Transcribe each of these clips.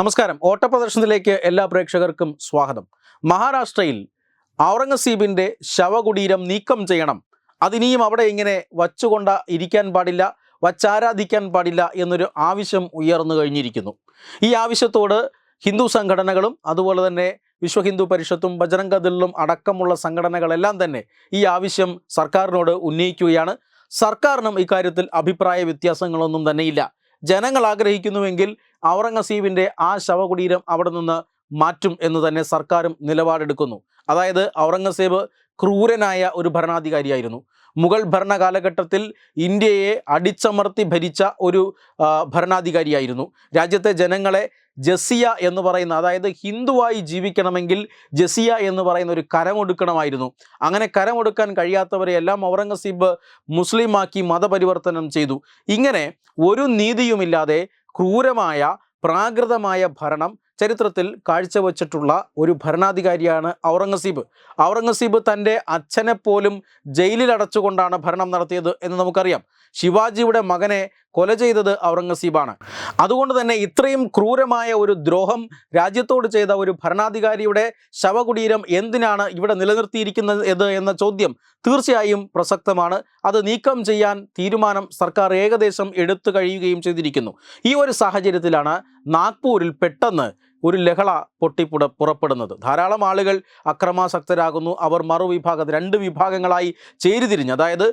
നമസ്കാരം. ഓട്ടപ്രദർശനത്തിലേക്ക് എല്ലാ പ്രേക്ഷകർക്കും സ്വാഗതം. മഹാരാഷ്ട്രയിൽ ഔറംഗസീബിന്റെ ശവകുടീരം നീക്കം ചെയ്യണം. അതിനിയും അവിടെ ഇങ്ങനെ വച്ചുകൊണ്ട ഇരിക്കാൻ പാടില്ല വച്ചാരാധിക്കാൻ പാടില്ല എന്നൊരു ആവശ്യം ഉയർന്നു കഴിഞ്ഞിരിക്കുന്നു. ഈ ആവശ്യത്തോട് ഹിന്ദു സംഘടനകളും അതുപോലെ തന്നെ വിശ്വ ഹിന്ദു പരിഷത്തും ബജരംഗ ദളിലും അടക്കമുള്ള സംഘടനകളെല്ലാം തന്നെ ഈ ആവശ്യം സർക്കാരിനോട് ഉന്നയിക്കുകയാണ്. സർക്കാരിനും ഇക്കാര്യത്തിൽ അഭിപ്രായ വ്യത്യാസങ്ങളൊന്നും തന്നെയില്ല. ജനങ്ങൾ ആഗ്രഹിക്കുന്നുവെങ്കിൽ ഔറംഗസീബിന്റെ ആ ശവകുടീരം അവിടെ നിന്ന് മാറ്റും എന്ന് തന്നെ സർക്കാരും നിലപാടെടുക്കുന്നു. അതായത് ഔറംഗസേബ് ക്രൂരനായ ഒരു ഭരണാധികാരിയായിരുന്നു. മുഗൾ ഭരണകാലഘട്ടത്തിൽ ഇന്ത്യയെ അടിച്ചമർത്തി ഭരിച്ച ഒരു ഭരണാധികാരിയായിരുന്നു. രാജ്യത്തെ ജനങ്ങളെ ജസിയ എന്ന് പറയുന്ന അതായത് ഹിന്ദുവായി ജീവിക്കണമെങ്കിൽ ജസിയ എന്ന് പറയുന്ന ഒരു കരം കരമൊടുക്കണമായിരുന്നു അങ്ങനെ കരമൊടുക്കാൻ കൊടുക്കാൻ കഴിയാത്തവരെയെല്ലാം ഔറംഗസീബ് മുസ്ലിമാക്കി മതപരിവർത്തനം ചെയ്തു. ഇങ്ങനെ ഒരു നീതിയുമില്ലാതെ ക്രൂരമായ പ്രാകൃതമായ ഭരണം ചരിത്രത്തിൽ കാഴ്ചവെച്ചിട്ടുള്ള ഒരു ഭരണാധികാരിയാണ് ഔറംഗസീബ്. ഔറംഗസീബ് തന്റെ അച്ഛനെ പോലും ജയിലിൽ അടച്ചുകൊണ്ടാണ് ഭരണം നടത്തിയത് എന്ന് നമുക്കറിയാം. ശിവാജിയുടെ മകനെ കൊല ചെയ്തത് ഔറംഗസീബാണ്. അതുകൊണ്ട് തന്നെ ഇത്രയും ക്രൂരമായ ഒരു ദ്രോഹം രാജ്യത്തോട് ചെയ്ത ഒരു ഭരണാധികാരിയുടെ ശവകുടീരം എന്തിനാണ് ഇവിടെ നിലനിർത്തിയിരിക്കുന്നത് എന്ന ചോദ്യം തീർച്ചയായും പ്രസക്തമാണ്. അത് നീക്കം ചെയ്യാൻ തീരുമാനം സർക്കാർ ഏകദേശം എടുത്തു കഴിയുകയും ചെയ്തിരിക്കുന്നു. ഈ ഒരു സാഹചര്യത്തിലാണ് നാഗ്പൂരിൽ പെട്ടെന്ന് ഒരു ലഹള പൊട്ടിപ്പുട പുറപ്പെടുന്നത്. ധാരാളം ആളുകൾ അക്രമാസക്തരാകുന്നു. അവർ മറുവിഭാഗത്ത് രണ്ട് വിഭാഗങ്ങളായി ചേരിതിരിഞ്ഞ്. അതായത്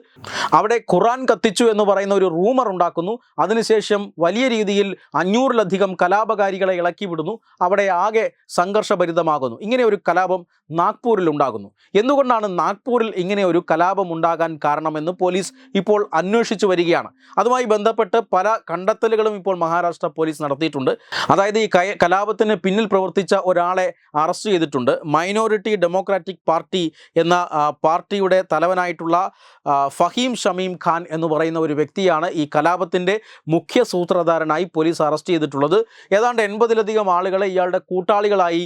അവിടെ ഖുറാൻ കത്തിച്ചു എന്ന് പറയുന്ന ഒരു റൂമർ ഉണ്ടാക്കുന്നു. അതിനുശേഷം വലിയ രീതിയിൽ അഞ്ഞൂറിലധികം കലാപകാരികളെ ഇളക്കി വിടുന്നു. അവിടെ ആകെ സംഘർഷഭരിതമാകുന്നു. ഇങ്ങനെ ഒരു കലാപം നാഗ്പൂരിൽ ഉണ്ടാകുന്നു. എന്തുകൊണ്ടാണ് നാഗ്പൂരിൽ ഇങ്ങനെ ഒരു കലാപം ഉണ്ടാകാൻ കാരണമെന്ന് പോലീസ് ഇപ്പോൾ അന്വേഷിച്ചു വരികയാണ്. അതുമായി ബന്ധപ്പെട്ട് പല കണ്ടെത്തലുകളും ഇപ്പോൾ മഹാരാഷ്ട്ര പോലീസ് നടത്തിയിട്ടുണ്ട്. അതായത് ഈ കലാപത്തിന് പിന്നിൽ പ്രവർത്തിച്ച ഒരാളെ അറസ്റ്റ് ചെയ്തിട്ടുണ്ട്. മൈനോറിറ്റി ഡെമോക്രാറ്റിക് പാർട്ടി എന്ന പാർട്ടിയുടെ തലവനായിട്ടുള്ള ഫഹീം ഷമീം ഖാൻ എന്ന് പറയുന്ന ഒരു വ്യക്തിയാണ് ഈ കലാപത്തിന്റെ മുഖ്യ സൂത്രധാരനായി പോലീസ് അറസ്റ്റ് ചെയ്തിട്ടുള്ളത്. ഏതാണ്ട് എൺപതിലധികം ആളുകളെ ഇയാളുടെ കൂട്ടാളികളായി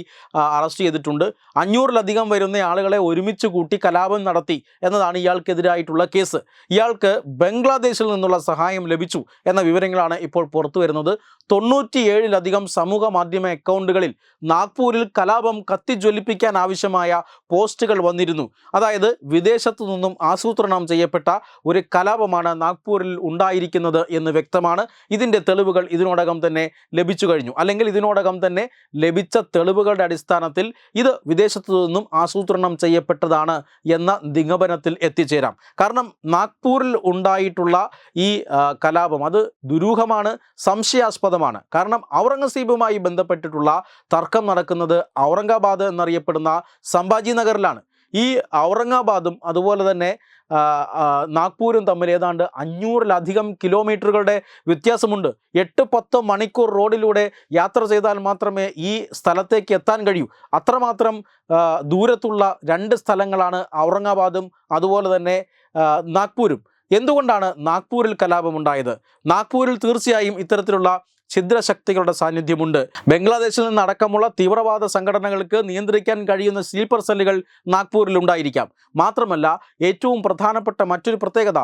അറസ്റ്റ് ചെയ്തിട്ടുണ്ട്. അഞ്ഞൂറിലധികം വരുന്ന ആളുകളെ ഒരുമിച്ച് കൂട്ടി കലാപം നടത്തി എന്നതാണ് ഇയാൾക്കെതിരായിട്ടുള്ള കേസ്. ഇയാൾക്ക് ബംഗ്ലാദേശിൽ നിന്നുള്ള സഹായം ലഭിച്ചു എന്ന വിവരങ്ങളാണ് ഇപ്പോൾ പുറത്തു വരുന്നത് തൊണ്ണൂറ്റിയേഴിലധികം സമൂഹ മാധ്യമ അക്കൗണ്ടുകളിൽ നാഗ്പൂരിൽ കലാപം കത്തിജ്വലിപ്പിക്കാൻ ആവശ്യമായ പോസ്റ്റുകൾ വന്നിരുന്നു. അതായത് വിദേശത്തു നിന്നും ആസൂത്രണം ചെയ്യപ്പെട്ട ഒരു കലാപമാണ് നാഗ്പൂരിൽ ഉണ്ടായിരിക്കുന്നത് എന്ന് വ്യക്തമാണ്. ഇതിന്റെ തെളിവുകൾ ഇതിനോടകം തന്നെ ലഭിച്ചു കഴിഞ്ഞു. അല്ലെങ്കിൽ ഇതിനോടകം തന്നെ ലഭിച്ച തെളിവുകളുടെ അടിസ്ഥാനത്തിൽ ഇത് വിദേശത്തു നിന്നും ആസൂത്രണം ചെയ്യപ്പെട്ടതാണ് എന്ന നിഗമനത്തിൽ എത്തിച്ചേരാം. കാരണം നാഗ്പൂരിൽ ഉണ്ടായിട്ടുള്ള ഈ കലാപം അത് ദുരൂഹമാണ് സംശയാസ്പദമാണ് കാരണം ഔറംഗസീബുമായി ബന്ധപ്പെട്ടിട്ടുള്ള തർക്കം നടക്കുന്നത് ഔറംഗാബാദ് എന്നറിയപ്പെടുന്ന സംഭാജി നഗറിലാണ്. ഈ ഔറംഗാബാദും അതുപോലെ തന്നെ നാഗ്പൂരും തമ്മിൽ ഏതാണ്ട് അഞ്ഞൂറിലധികം കിലോമീറ്ററുകളുടെ വ്യത്യാസമുണ്ട്. എട്ട് പത്ത് മണിക്കൂർ റോഡിലൂടെ യാത്ര ചെയ്താൽ മാത്രമേ ഈ സ്ഥലത്തേക്ക് എത്താൻ കഴിയൂ. അത്രമാത്രം ദൂരത്തുള്ള രണ്ട് സ്ഥലങ്ങളാണ് ഔറംഗാബാദും അതുപോലെ തന്നെ നാഗ്പൂരും. എന്തുകൊണ്ടാണ് നാഗ്പൂരിൽ കലാപമുണ്ടായത്? നാഗ്പൂരിൽ തീർച്ചയായും ഇത്തരത്തിലുള്ള ഛിദ്രശക്തികളുടെ സാന്നിധ്യമുണ്ട്. ബംഗ്ലാദേശിൽ നിന്ന് അടക്കമുള്ള തീവ്രവാദ സംഘടനകൾക്ക് നിയന്ത്രിക്കാൻ കഴിയുന്ന സ്ലീപ്പർ സെല്ലുകൾ നാഗ്പൂരിൽ ഉണ്ടായിരിക്കാം. മാത്രമല്ല ഏറ്റവും പ്രധാനപ്പെട്ട മറ്റൊരു പ്രത്യേകത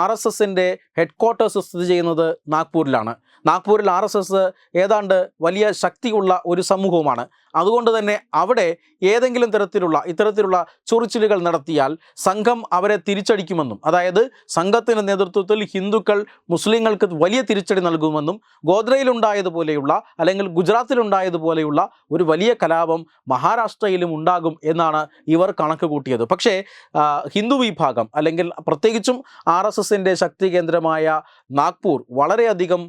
ആർ എസ് എസിന്റെ ഹെഡ് ക്വാർട്ടേഴ്സ് സ്ഥിതി ചെയ്യുന്നത് നാഗ്പൂരിലാണ്. നാഗ്പൂരിൽ ആർ എസ് എസ് ഏതാണ്ട് വലിയ ശക്തിയുള്ള ഒരു സമൂഹവുമാണ്. അതുകൊണ്ട് തന്നെ അവിടെ ഏതെങ്കിലും തരത്തിലുള്ള ഇത്തരത്തിലുള്ള ചൊറിച്ചിലുകൾ നടത്തിയാൽ സംഘം അവരെ തിരിച്ചടിക്കുമെന്നും അതായത് സംഘത്തിന്റെ നേതൃത്വത്തിൽ ഹിന്ദുക്കൾ മുസ്ലിങ്ങൾക്ക് വലിയ തിരിച്ചടി നൽകുമെന്നും ഗോദ്രയിലുണ്ടായതുപോലെയുള്ള അല്ലെങ്കിൽ ഗുജറാത്തിലുണ്ടായതുപോലെയുള്ള ഒരു വലിയ കലാപം മഹാരാഷ്ട്രയിലും ഉണ്ടാകും എന്നാണ് ഇവർ കണക്ക് കൂട്ടിയത്. പക്ഷേ ഹിന്ദു വിഭാഗം അല്ലെങ്കിൽ പ്രത്യേകിച്ചും ആർ എസ് എസിന്റെ ശക്തി കേന്ദ്രമായ നാഗ്പൂർ വളരെയധികം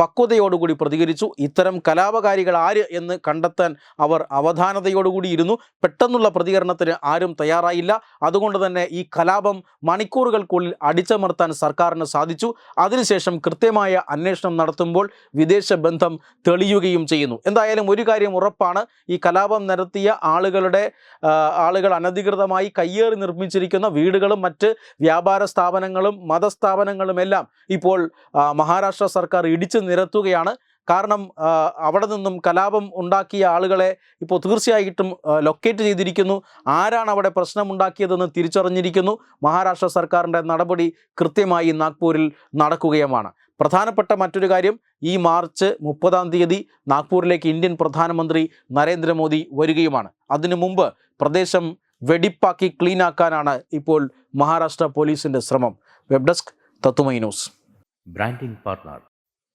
പക്വതയോടുകൂടി പ്രതികരിച്ചു. ഇത്തരം കലാപകാരികൾ ആര് എന്ന് കണ്ടെത്താൻ അവർ അവധാനതയോടുകൂടി ഇരുന്നു. പെട്ടെന്നുള്ള പ്രതികരണത്തിന് ആരും തയ്യാറായില്ല. അതുകൊണ്ട് തന്നെ ഈ കലാപം മണിക്കൂറുകൾക്കുള്ളിൽ അടിച്ചമർത്താൻ സർക്കാരിന് സാധിച്ചു. അതിനുശേഷം കൃത്യമായ അന്വേഷണം നടത്തുമ്പോൾ വിദേശ ബന്ധം തെളിയുകയും ചെയ്യുന്നു. എന്തായാലും ഒരു കാര്യം ഉറപ്പാണ്. ഈ കലാപം നടത്തിയ ആളുകളുടെ ആളുകൾ അനധികൃതമായി കയ്യേറി നിർമ്മിച്ചിരിക്കുന്ന വീടുകളും മറ്റ് വ്യാപാര സ്ഥാപനങ്ങളും മതസ്ഥാപനങ്ങളുമെല്ലാം ഇപ്പോൾ മഹാരാഷ്ട്ര സർക്കാർ ഇടിച്ചു നിരത്തുകയാണ്. കാരണം അവിടെ നിന്നും കലാപം ഉണ്ടാക്കിയ ആളുകളെ ഇപ്പോൾ തീർച്ചയായിട്ടും ലൊക്കേറ്റ് ചെയ്തിരിക്കുന്നു. ആരാണ് അവിടെ പ്രശ്നമുണ്ടാക്കിയതെന്ന് തിരിച്ചറിഞ്ഞിരിക്കുന്നു. മഹാരാഷ്ട്ര സർക്കാരിന്റെ നടപടി കൃത്യമായി നാഗ്പൂരിൽ നടക്കുകയുമാണ്. പ്രധാനപ്പെട്ട മറ്റൊരു കാര്യം ഈ മാർച്ച് മുപ്പതാം തീയതി നാഗ്പൂരിലേക്ക് ഇന്ത്യൻ പ്രധാനമന്ത്രി നരേന്ദ്രമോദി വരികയുമാണ്. അതിനു മുമ്പ് പ്രദേശം വെടിപ്പാക്കി ക്ലീനാക്കാനാണ് ഇപ്പോൾ മഹാരാഷ്ട്ര പോലീസിന്റെ ശ്രമം. വെബ് ഡെസ്ക് തത്തുമൈ news.